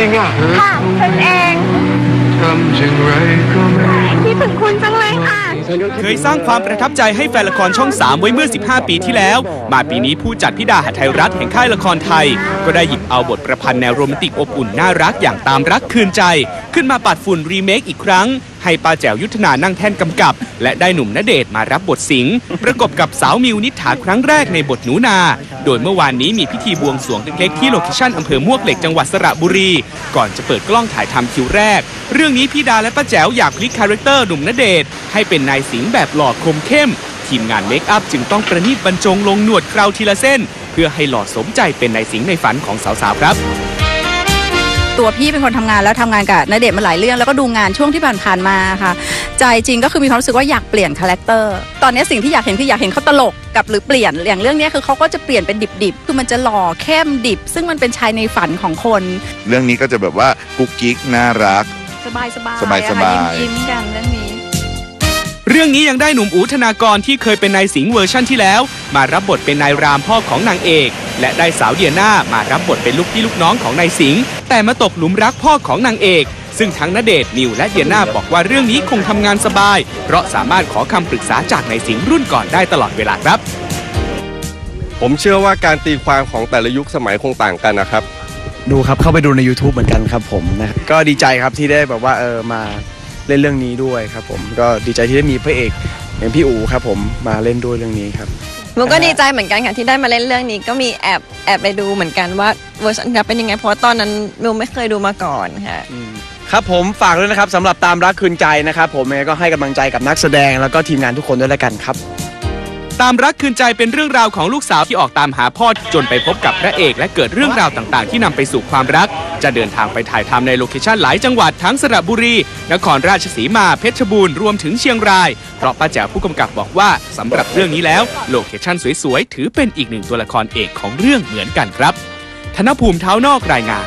ริงๆอะค่ะเป็นเองทำอย่างไรก็ไม่คิดถึงคุณจังเลยค่ะ เคยสร้างความประทับใจให้แฟนละครช่อง 3 ไว้เมื่อ 15 ปีที่แล้ว มาปีนี้ผู้จัดพิดาหัไทยรัฐแห่งค่ายละครไทย ก็ได้หยิบเอาบทประพันธ์แนวโรแมนติกอบอุ่นน่ารักอย่างตามรักคืนใจ ขึ้นมาปัดฝุ่นรีเมคอีกครั้ง ให้ป้าแจ๋วยุทธนานั่งแท่นกำกับ และได้หนุ่มณเดชน์มารับบทสิงห์ประกบกับสาวมิวนิษฐาครั้งแรกในบทหนูนา โดยเมื่อวานนี้มีพิธีบวงสรวงเล็กๆที่โลเคชั่นอำเภอมวกเหล็กจังหวัดสระบุรี ก่อนจะเปิดกล้องถ่ายทำคิวแรก เรื่องนี้พี่ดาและป้าแจ๋วอยากพลิกคาแรคเตอร์หนุ่มณเดชน์ให้เป็นนายสิงห์แบบหล่อคมเข้ม ทีมงานเมคอัพจึงต้องประณีตบรรจงลงหนวดเคราวทีละเส้น เพื่อให้หล่อสมใจเป็นนายสิงห์ในฝันของสาวๆครับ ตัวพี่เป็นคนทำงานแล้วทำงานกับนเดชน์มาหลายเรื่องแล้วก็ดูงานช่วงที่ผ่านๆมาค่ะ ใจจริงก็คือมีความรู้สึกว่าอยากเปลี่ยนคาแรคเตอร์ตอนนี้สิ่งที่อยากเห็นคืออยากเห็นเขาตลกกับหรือเปลี่ยนอย่างเรื่องนี้คือเขาก็จะเปลี่ยนเป็นดิบๆคือมันจะหล่อเข้มดิบ ซึ่งมันเป็นชายในฝันของคน เรื่องนี้ก็จะแบบว่ากุ๊กกิ๊กน่ารัก สบายๆสบายๆอะค่ะยิ้มๆกันเรื่องนี้เรื่องนี้ยังได้หนุ่มอูธนากรที่เคยเป็นนายสิงห์เวอร์ชั่นที่แล้ว มารับบทเป็นนายรามพ่อของนางเอก และได้สาวเดียนามารับบทเป็นลูกพี่ลูกน้องของนายสิงห์ แต่มาตกหลุมรักพ่อของนางเอก ซึ่งทั้งณเดชน์นิวและเดียนาบอกว่าเรื่องนี้คงทำงานสบาย เพราะสามารถขอคำปรึกษาจากนายสิงห์รุ่นก่อนได้ตลอดเวลาครับ ผมเชื่อว่าการตีความของแต่ละยุคสมัยคงต่างกันนะครับ ดูครับเข้าไปดูใน YouTube เหมือนกันครับผมนะครับก็ดีใจครับที่ได้แบบว่าเออมาเล่นเรื่องนี้ด้วยครับผมก็ดีใจที่ได้มีพระเอกอย่างพี่อู๋ครับผมมาเล่นด้วยเรื่องนี้ครับ มุกก็ดีใจเหมือนกันค่ะที่ได้มาเล่นเรื่องนี้ก็มีแอบแอบไปดูเหมือนกันว่าเวอร์ชันจะเป็นยังไงเพราะว่าตอนนั้นมิวไม่เคยดูมาก่อนค่ะ ครับผมฝากด้วยนะครับสำหรับตามรักคืนใจนะครับผมยังไงก็ให้กำลังใจกับนักแสดงแล้วก็ทีมงานทุกคนด้วยแล้วกันครับ ตามรักคืนใจเป็นเรื่องราวของลูกสาวที่ออกตามหาพ่อจนไปพบกับพระเอกและเกิดเรื่องราวต่างๆ ที่นำไปสู่ความรัก จะเดินทางไปถ่ายทำในโลเคชั่นหลายจังหวัดทั้งสระบุรี นครราชสีมาเพชรบูรณ์รวมถึงเชียงราย เพราะป้าแจ๋วผู้กำกับบอกว่าสำหรับเรื่องนี้แล้วโลเคชั่นสวยๆ ถือเป็นอีกหนึ่งตัวละครเอกของเรื่องเหมือนกันครับ ธนภูมิเท้านอกรายงาน